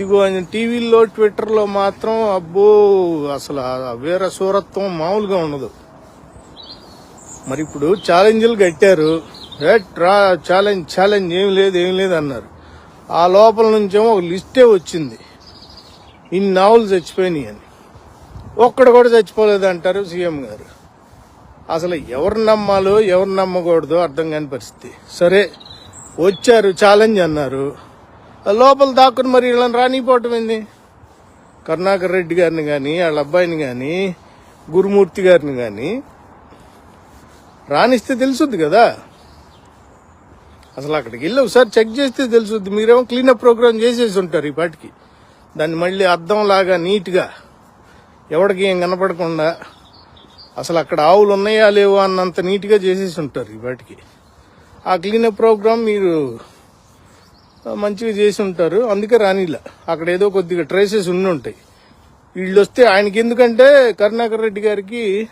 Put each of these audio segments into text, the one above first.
ఇదిగో అని టీవీల్లో ట్విట్టర్లో మాత్రం అబ్బో అసలు వీర సూరత్వం మామూలుగా ఉండదు. మరి ఇప్పుడు ఛాలెంజ్లు కట్టారు. "ఏట్ రా ఛాలెంజ్ ఛాలెంజ్ ఏం లేదు ఏం లేదు అన్నారు. ఆ లోపల నుంచేమో ఒక లిస్టే వచ్చింది. ఇన్ని నావులు చచ్చిపోయినాయి అని. ఒక్కడు కూడా చచ్చిపోలేదు అంటారు సీఎం గారు. అసలు ఎవరు నమ్మాలో ఎవరు నమ్మకూడదో అర్థం కాని పరిస్థితి. సరే వచ్చారు ఛాలెంజ్ అన్నారు. లోపల దాక్కుని మరి వీళ్ళని రానిపోవటం ఏంది? కరుణాకర్ రెడ్డి గారిని కానీ వాళ్ళ అబ్బాయిని కానీ గురుమూర్తి గారిని కానీ రానిస్తే తెలుసుద్ది కదా? అసలు అక్కడికి వెళ్ళి ఒకసారి చెక్ చేస్తే తెలుసుద్ది. మీరేమో క్లీనప్ ప్రోగ్రామ్ చేసేసి ఉంటారు ఈ పాటికి. దాన్ని మళ్ళీ అద్దంలాగా నీట్గా ఎవడికి ఏం కనపడకుండా అసలు అక్కడ ఆవులు ఉన్నాయా లేవో అన్నంత నీట్గా చేసేసి ఉంటారు ఈ పాటికి. ఆ క్లీనప్ ప్రోగ్రామ్ మీరు మంచిగా చేసి ఉంటారు. అందుకే రానిలా. అక్కడ ఏదో కొద్దిగా ట్రేసెస్ ఉండి ఉంటాయి. వీళ్ళు వస్తే ఆయనకి ఎందుకంటే కరుణాకర్ రెడ్డి గారికి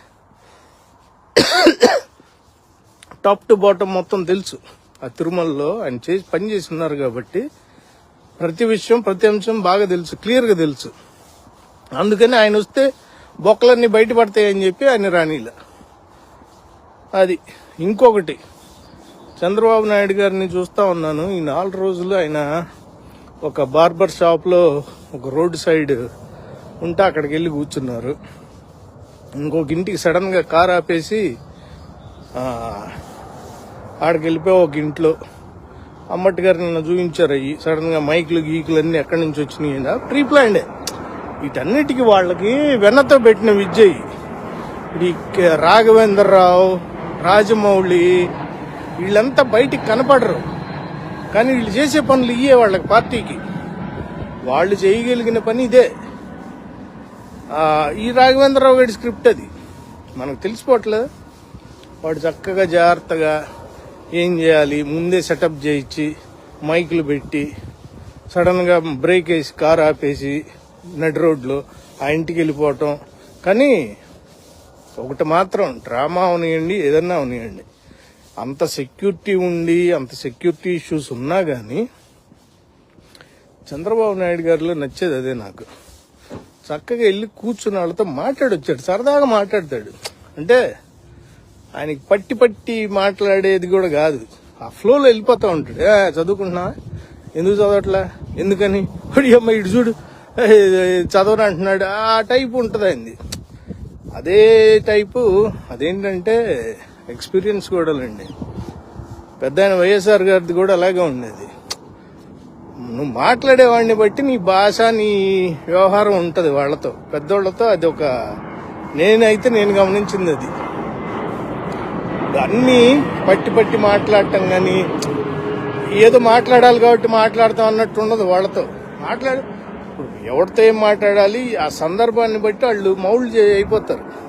టాప్ టు బాటమ్ మొత్తం తెలుసు. ఆ తిరుమలలో ఆయన చేసి పని చేసి ఉన్నారు కాబట్టి ప్రతి విషయం ప్రతి అంశం బాగా తెలుసు. క్లియర్గా తెలుసు. అందుకని ఆయన వస్తే బొక్కలన్నీ బయటపడతాయని చెప్పి ఆయన రానిలా. అది. ఇంకొకటి. చంద్రబాబు నాయుడు గారిని చూస్తూ ఉన్నాను. ఈ నాలుగు రోజులు ఆయన ఒక బార్బర్ షాప్లో ఒక రోడ్డు సైడ్ ఉంటే అక్కడికి వెళ్ళి కూర్చున్నారు. ఇంకొక ఇంటికి సడన్గా కారు కార్ ఆపేసి ఆడికి వెళ్ళిపోయి ఒక ఇంట్లో అమ్మటి గారు నిన్న చూపించారు. అవి సడన్గా మైకులు గీకులు అన్నీ ఎక్కడి నుంచి వచ్చినాయి ప్రీ ప్లాన్డే. వీటన్నిటికీ వాళ్ళకి వెన్నతో పెట్టిన విద్య ఇవి. రాఘవేంద్రరావు రాజమౌళి వీళ్ళంతా బయటికి కనపడరు. కానీ వీళ్ళు చేసే పనులు ఇయ్యే వాళ్ళకి పార్టీకి. వాళ్ళు చేయగలిగిన పని ఇదే. ఈ రాఘవేంద్రరావు గారి స్క్రిప్ట్ అది. మనకు తెలిసిపోవట్లేదు. వాడు చక్కగా జాగ్రత్తగా ఏం చేయాలి? ముందే సెటప్ చేయించి మైకులు పెట్టి సడన్గా బ్రేక్ వేసి కారు ఆపేసి నడి రోడ్లో ఆ ఇంటికి వెళ్ళిపోవటం. కానీ ఒకటి మాత్రం డ్రామా అవనియండి ఏదన్నా అవనియండి. అంత సెక్యూరిటీ ఉండి అంత సెక్యూరిటీ ఇష్యూస్ ఉన్నా కానీ చంద్రబాబు నాయుడు గారిలో నచ్చేది అదే నాకు. చక్కగా వెళ్ళి కూర్చున్న వాళ్ళతో మాట్లాడొచ్చాడు సరదాగా మాట్లాడతాడు. అంటే ఆయనకి పట్టి పట్టి మాట్లాడేది కూడా కాదు. ఆ ఫ్లోలో వెళ్ళిపోతా ఉంటాడు. ఏ చదువుకుంటున్నా ఎందుకు చదవట్లా? ఎందుకని? ఒడి అమ్మ ఇటు చూడు. ఏ, చదవను అంటున్నాడు. ఆ టైపు ఉంటుంది అదే టైపు అదేంటంటే ఎక్స్పీరియన్స్ కూడా లేండి. పెద్ద ఆయన వైఎస్ఆర్ గారిది కూడా అలాగే ఉండేది. నువ్వు మాట్లాడేవాడిని బట్టి నీ భాష నీ వ్యవహారం ఉంటుంది వాళ్ళతో. పెద్దోళ్ళతో అది ఒక నేనైతే నేను గమనించింది అది. అన్నీ పట్టి పట్టి మాట్లాడటం కానీ ఏదో మాట్లాడాలి కాబట్టి మాట్లాడతాం అన్నట్టు ఉండదు వాళ్ళతో. మాట్లాడు ఎవరితో ఏం మాట్లాడాలి? ఆ సందర్భాన్ని బట్టి వాళ్ళు మౌల్డ్ చే- అయిపోతారు.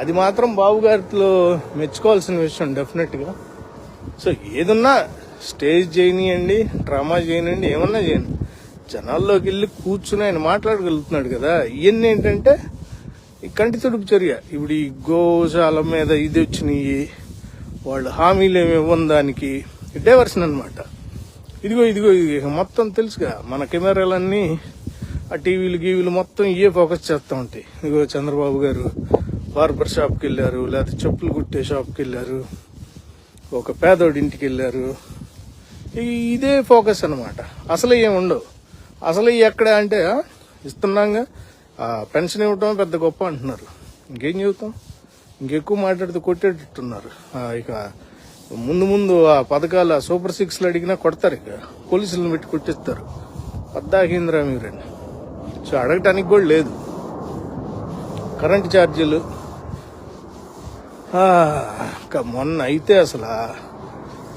అది మాత్రం బాబు గారిలో మెచ్చుకోవాల్సిన విషయం డెఫినెట్గా సో ఏదన్నా స్టేజ్ చేయనియండి డ్రామా చేయనియండి ఏమన్నా చేయండి జనాల్లోకి వెళ్ళి కూర్చుని ఆయన మాట్లాడగలుగుతున్నాడు కదా. ఇవన్నీ ఏంటంటే ఈ కంటి తుడుపు చర్య. ఇప్పుడు ఈ గోశాల మీద ఇది వచ్చినాయి వాళ్ళు హామీలు ఏమి ఇవ్వని దానికి డైవర్షన్ అనమాట ఇదిగో ఇదిగో ఇది మొత్తం తెలుసుగా. మన కెమెరాలన్నీ ఆ టీవీలు గీవీలు మొత్తం ఇవే ఫోకస్ చేస్తూ ఉంటాయి. ఇదిగో చంద్రబాబు గారు బార్బర్ షాప్కి వెళ్ళారు లేకపోతే చెప్పులు కుట్టే షాప్కి వెళ్ళారు ఒక పేదోడి ఇంటికి వెళ్ళారు ఇదే ఫోకస్ అనమాట అసలు ఏమి ఉండవు. అసలు ఎక్కడే ఎక్కడ అంటే ఇస్తున్నాగా ఆ, పెన్షన్ ఇవ్వటం పెద్ద గొప్ప అంటున్నారు. ఇంకేం చెబుతాం? ఇంకెక్కువ మాట్లాడితే కొట్టేటట్టున్నారు. ఇక ముందు ముందు ఆ పథకాలు సూపర్ సిక్స్లు అడిగినా కొడతారు ఇక. పోలీసులను పెట్టి కొట్టిస్తారు. పద్దాకేంద్రా మీరండి సో అడగటానికి కూడా లేదు. కరెంట్ ఛార్జీలు ఇంకా మొన్న అయితే అసలు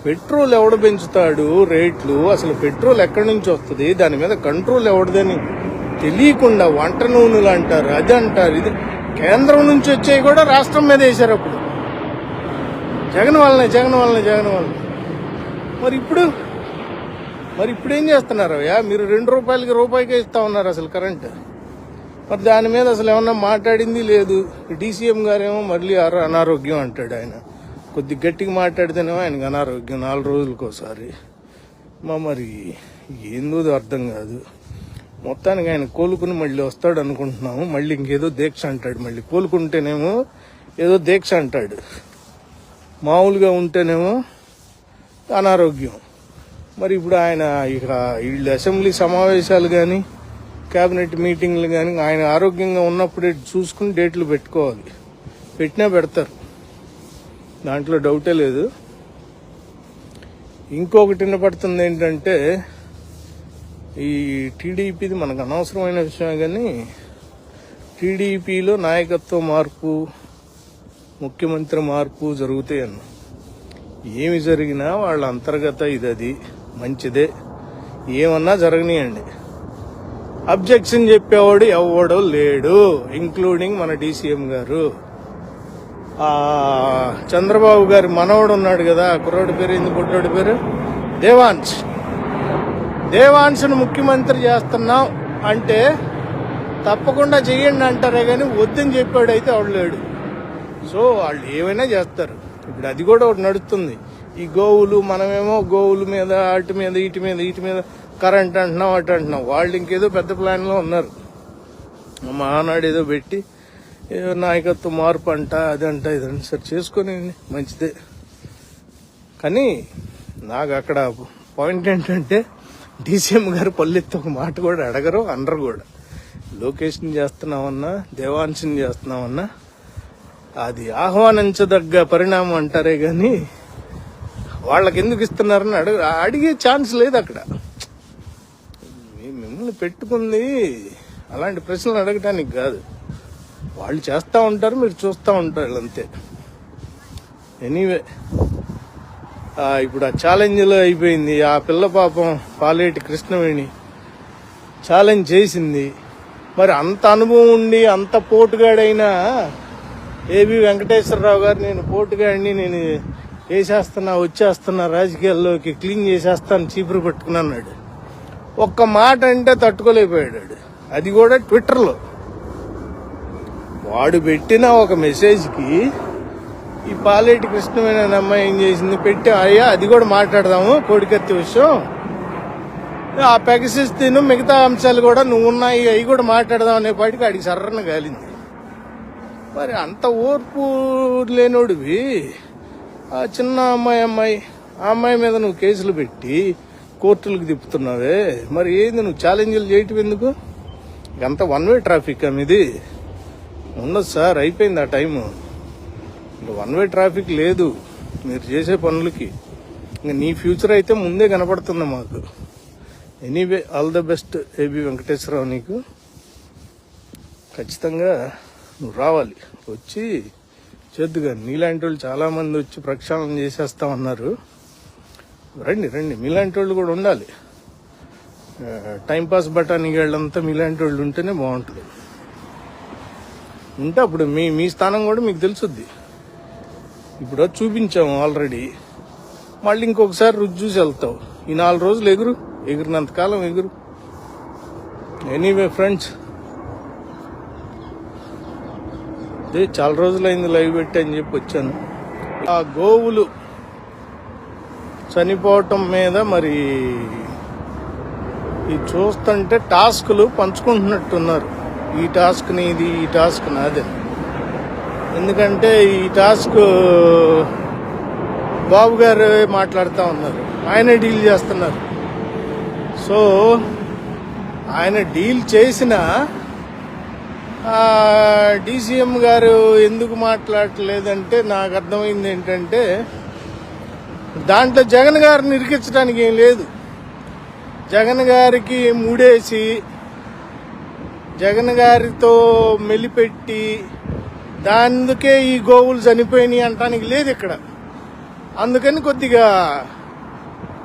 పెట్రోల్ ఎవడు పెంచుతాడు? రేట్లు. అసలు పెట్రోల్ ఎక్కడి నుంచి వస్తుంది? దాని మీద కంట్రోల్ ఎవడదని తెలియకుండా వంట నూనెలు అంటారు అది అంటారు. ఇది కేంద్రం నుంచి వచ్చేవి కూడా రాష్ట్రం మీద వేశారు అప్పుడు. జగన్ వల్లనే జగన్ వల్లనే జగన్ వల్ల మరి ఇప్పుడు? మరి ఇప్పుడు ఏం చేస్తున్నారు అయ్యా? మీరు రెండు రూపాయలకి రూపాయికే ఇస్తా ఉన్నారు అసలు కరెంటు. మరి దాని మీద అసలు ఏమన్నా మాట్లాడింది లేదు. డీసీఎం గారేమో మళ్ళీ అర- అనారోగ్యం అంటాడు ఆయన. కొద్ది గట్టిగా మాట్లాడితేనేమో ఆయనకు అనారోగ్యం నాలుగు రోజులకోసారి. మా మరి ఏందో అర్థం కాదు. మొత్తానికి ఆయన కోలుకుని మళ్ళీ వస్తాడు అనుకుంటున్నాము. మళ్ళీ ఇంకేదో దీక్ష అంటాడు మళ్ళీ. కోలుకుంటేనేమో ఏదో దీక్ష అంటాడు. మామూలుగా ఉంటేనేమో అనారోగ్యం. మరి ఇప్పుడు ఆయన ఇక వీళ్ళు అసెంబ్లీ సమావేశాలు కానీ కేబినెట్ మీటింగ్లు కానీ ఆయన ఆరోగ్యంగా ఉన్నప్పుడే చూసుకుని డేట్లు పెట్టుకోవాలి. పెట్టినా పెడతారు. దాంట్లో డౌటే లేదు. ఇంకొకటి వినపడుతుంది ఏంటంటే ఈ టీడీపీది మనకు అనవసరమైన విషయమే కానీ టీడీపీలో నాయకత్వ మార్పు ముఖ్యమంత్రి మార్పు జరుగుతాయన్న ఏమి జరిగినా వాళ్ళ అంతర్గత ఇది అది మంచిదే. ఏమన్నా జరగనీయండి. అబ్జెక్షన్ చెప్పేవాడు ఎవడో లేడు ఇంక్లూడింగ్ మన డీసీఎం గారు. చంద్రబాబు గారి మనవడు ఉన్నాడు కదా కుర్రోడి పేరు ఎందుకు పుట్టాడు పేరు? దేవాన్స్ దేవాన్స్ను ముఖ్యమంత్రి చేస్తున్నాం అంటే తప్పకుండా చెయ్యండి అంటారే కానీ వద్దని చెప్పాడైతే వాడు లేడు. సో వాళ్ళు ఏమైనా చేస్తారు. ఇప్పుడు అది కూడా ఒకటి నడుస్తుంది. ఈ గోవులు మనమేమో గోవుల మీద అటు మీద ఇటు మీద ఇటు మీద కరెంట్ అంటున్నాం అటు అంటున్నాం వాళ్ళు ఇంకేదో పెద్ద ప్లాన్లో ఉన్నారు. మహానాడు ఏదో పెట్టి ఏదో నాయకత్వ మార్పు అంట అదంట ఇదంట సరే చేసుకొని మంచిదే. కానీ నాకు అక్కడ పాయింట్ ఏంటంటే డీసీఎం గారు పల్లెత్తు ఒక మాట కూడా అడగరు అనరు కూడా. లొకేషన్ చేస్తున్నామన్నా దేవాంశం చేస్తున్నామన్నా అది ఆహ్వానించదగ్గ పరిణామం అంటారే కానీ వాళ్ళకి ఎందుకు ఇస్తున్నారని అడగ అడిగే ఛాన్స్ లేదు అక్కడ. మీ- పెట్టుకుంది. అలాంటి ప్రశ్నలు అడగటానికి కాదు. వాళ్ళు చేస్తూ ఉంటారు మీరు చూస్తూ ఉంటారు అంతే ఎనీవే ఇప్పుడు ఆ ఛాలెంజ్లో అయిపోయింది. ఆ పిల్ల పాపం పాలేటి కృష్ణవేణి ఛాలెంజ్ చేసింది. మరి అంత అనుభవం ఉండి అంత పోటుగాడైనా ఏబి వెంకటేశ్వరరావు గారు నేను పోటుగాడిని నేను వేసేస్తున్నా వచ్చేస్తున్నా రాజకీయాల్లోకి క్లీన్ చేసేస్తాను చీపురు పట్టుకుని ఒక్క మాట అంటే తట్టుకోలేకపోయాడు అది కూడా ట్విట్టర్లో. వాడు పెట్టిన ఒక మెసేజ్కి ఈ పాలేటి కృష్ణమైన అమ్మాయి ఏం చేసింది? పెట్టి అయ్యా అది కూడా మాట్లాడదాము కోడికత్తి విషయం. ఆ పెగసిస్ తిను మిగతా అంశాలు కూడా నువ్వు ఉన్నాయి అవి కూడా మాట్లాడదాం అనే పాటికి అడిగి సర్రన గాలింది. మరి అంత ఓర్పు లేనోడివి. ఆ చిన్న అమ్మాయి అమ్మాయి ఆ అమ్మాయి మీద నువ్వు కేసులు పెట్టి కోర్టులకు తిప్పుతున్నావే? మరి ఏంది నువ్వు ఛాలెంజ్లు చేయటం ఎందుకు? అంత వన్ వే ట్రాఫిక్ ఇది ఉండదు సార్ అయిపోయింది ఆ టైము. ఇంకా వన్ వే ట్రాఫిక్ లేదు మీరు చేసే పనులకి. ఇంకా నీ ఫ్యూచర్ అయితే ముందే కనపడుతుంది మాకు. Anyway all the best AB Venkateswararao నీకు. ఖచ్చితంగా నువ్వు రావాలి. వచ్చి చేద్దుగా. నీలాంటి వాళ్ళు చాలామంది వచ్చి ప్రక్షాళన చేసేస్తా ఉన్నారు రండి రండి. మీలాంటి వాళ్ళు కూడా ఉండాలి. టైంపాస్ బటానికి వాళ్ళంతా మీలాంటి వాళ్ళు ఉంటేనే బాగుంటుంది. ఉంటే అప్పుడు మీ మీ స్థానం కూడా మీకు తెలుసుద్ది. ఇప్పుడు చూపించాము ఆల్రెడీ. మళ్ళీ ఇంకొకసారి రుచి చూసి వెళ్తావు. ఈ నాలుగు రోజులు ఎగురు. ఎగిరినంత కాలం ఎగురు. Anyway friends. అదే చాలా రోజులైంది లైవ్ పెట్టి అని చెప్పి వచ్చాను. ఆ గోవులు చనిపోవటం మీద మరి ఇది చూస్తుంటే టాస్కులు పంచుకుంటున్నట్టున్నారు. ఈ టాస్క్ నీది ఈ టాస్క్ నాదే ఎందుకంటే ఈ టాస్క్ బాబు గారు మాట్లాడుతూ ఉన్నారు. ఆయన డీల్ చేస్తున్నారు. సో ఆయన డీల్ చేసిన డీసీఎం గారు ఎందుకు మాట్లాడలేదంటే నాకు అర్థమైంది ఏంటంటే దాంట్లో జగన్ గారిని ఇరికించడానికి ఏం లేదు. జగన్ గారికి మూడేసి జగన్ గారితో మెలిపెట్టి దానికే ఈ గోవులు చనిపోయినాయి అంటానికి లేదు ఇక్కడ. అందుకని కొద్దిగా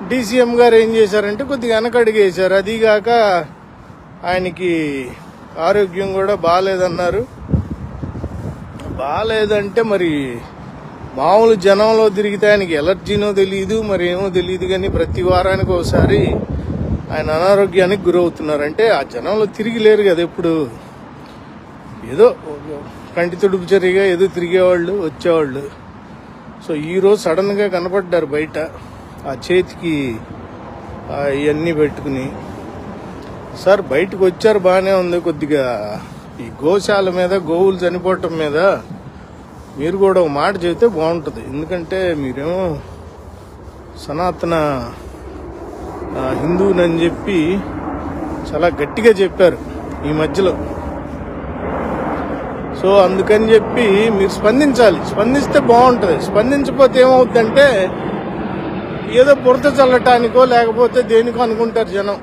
డీసీఎం గారు ఏం చేశారంటే కొద్దిగా వెనకడిగేశారు. అదీగాక ఆయనకి ఆరోగ్యం కూడా బాగాలేదన్నారు. బాగాలేదంటే మరి మామూలు జనంలో తిరిగితే ఆయనకి ఎలర్జీనో తెలియదు మరి ఏమో తెలియదు కానీ ప్రతి వారానికి ఒకసారి ఆయన అనారోగ్యానికి గురవుతున్నారు అంటే ఆ జనంలో తిరిగి లేరు కదా ఎప్పుడు. ఏదో కంటి తుడుపు చర్యగా ఏదో తిరిగేవాళ్ళు వచ్చేవాళ్ళు. సో ఈరోజు సడన్గా కనపడ్డారు బయట. ఆ చేతికి ఇవన్నీ పెట్టుకుని. సార్ బయటకు వచ్చారు బాగానే ఉంది కొద్దిగా. ఈ గోశాల మీద గోవులు చనిపోవటం మీద మీరు కూడా ఒక మాట చెబితే బాగుంటుంది. ఎందుకంటే మీరేమో సనాతన హిందువునని చెప్పి చాలా గట్టిగా చెప్పారు ఈ మధ్యలో. సో అందుకని చెప్పి మీరు స్పందించాలి. స్పందిస్తే బాగుంటుంది. స్పందించకపోతే ఏమవుతుందంటే ఏదో బురద చల్లటానికో లేకపోతే దేనికో అనుకుంటారు జనం.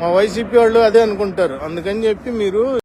మా వైసీపీ వాళ్ళు అదే అనుకుంటారు. అందుకని చెప్పి మీరు